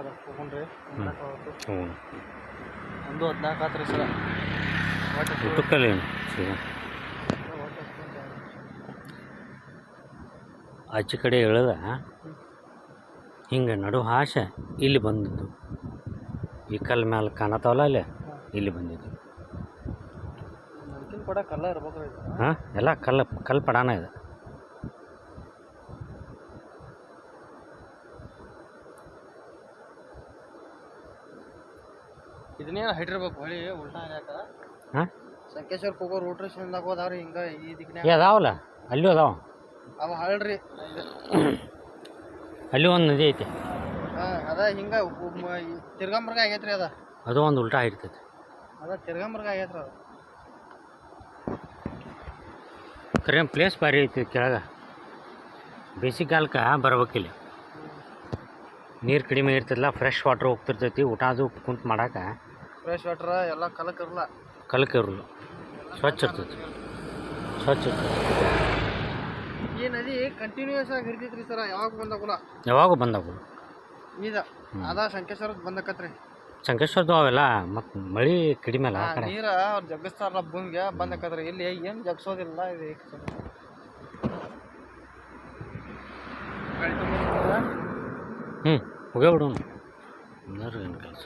Sir ತೊಗೊಂಡ್ರಿ ಹ್ಞೂ ಒಂದು ಹದಿನಾಲ್ಕು ಆತ್ರಿ ಸರ್. ಊಟಕ್ಕಲ್ಲಿ ಆಚೆ ಕಡೆ ಹೇಳದ? ಹಿಂಗೆ ನಡು ಆಶೆ ಇಲ್ಲಿ ಬಂದಿದ್ದು. ಈ ಕಲ್ ಮ್ಯಾಲೆ ಕಾಣತಾವಲ್ಲ ಅಲ್ಲಿ? ಇಲ್ಲಿ ಬಂದಿದ್ದು. ಹಾಂ ಎಲ್ಲ ಕಲ್ಲ ಕಲ್ಲು ಪಡಾನ ಇದೆ. ಇದನ್ನೇನು ಹೈಟ್ ಇರ್ಬೇಕು ಹೊಳಿ ಉಲ್ಟಾ ಆಗ್ಯಾಕ ಹಾಂ? ಸಂಕೇಶ್ವರಕ್ಕೆ ಹೋಗೋ ರೋಟ್ರಿ ಸಿಂದಾಗ ಹೋದಾವ್ರಿ ಹಿಂಗ ಈ ದಿಕ್ಕಿನಾಗ ಏ ಅದಾವಲ್ಲ? ಅಲ್ಲೂ ಅದಾವ ಅವ ಹಳ್ರಿ. ಅಲ್ಲಿ ಒಂದು ನದಿ ಐತಿ. ಹಾ ಅದ ಹಿಂಗ ತಿರ್ಗಂಬರ್ಗ ಆಗೈತ್ರಿ ಅದ. ಅದು ಒಂದು ಉಲ್ಟಾ ಇರ್ತೈತಿ ಅದ ತಿರ್ಗಂಬರ್ಗ ಆಗೈತ್ರಿ ಅದ. ಕರೆ ಪ್ಲೇಸ್ ಭಾರಿ ಐತಿ ಕೆಳಗೆ. ಬೇಸಿಗೆಗಾಲಕ್ಕೆ ಬರ್ಬೇಕಿಲ್ಲ. ನೀರು ಕಡಿಮೆ ಇರ್ತದಲ್ಲ ಫ್ರೆಶ್ ವಾಟ್ರ್ ಹೋಗ್ತಿರ್ತೈತಿ ಊಟ ಅದು ಕುಂತು ಮಾಡಾಕ. ಫ್ರೆಶ್ ವಾಟ್ರ ಎಲ್ಲ ಕಲಕ್ ಇರಲ್ಲ ಕಲಕ ಇರಲ್ಲ ಸ್ವಚ್ಛ ಇರ್ತೈತಿ. ಸ್ವಚ್ಛ ಇರ್ತೈತಿ. ಈ ನದಿ ಕಂಟಿನ್ಯೂಸ್ ಆಗಿ ಹರಿತೈತ್ರಿ ಸರ ಯಾವಾಗ ಬಂದಾಗಲ್ಲ ಯಾವಾಗ ಬಂದವು ಈಗ ಅದ ಸಂಕೇಶ್ವರದ ಬಂದಕತ್ರಿ ಸಂಕೇಶ್ವರದ್ದು ಅವೆಲ್ಲ ಮತ್ತು ಮಳೆ ಕಡಿಮೆ ಅಲ್ಲ ಆ ಕಡೆ. ನೀರ ಅವ್ರು ಜಗ್ಗಿಸ್ತಾರಲ್ಲ ಭೂಮಿಗೆ ಬಂದಕತ್ರಿ ಇಲ್ಲಿ ಏನು ಜಗ್ಸೋದಿಲ್ಲ ಇದು ಹ್ಞೂ ಹೋಗೇ ಬಿಡು ಏನು ಕೆಲಸ?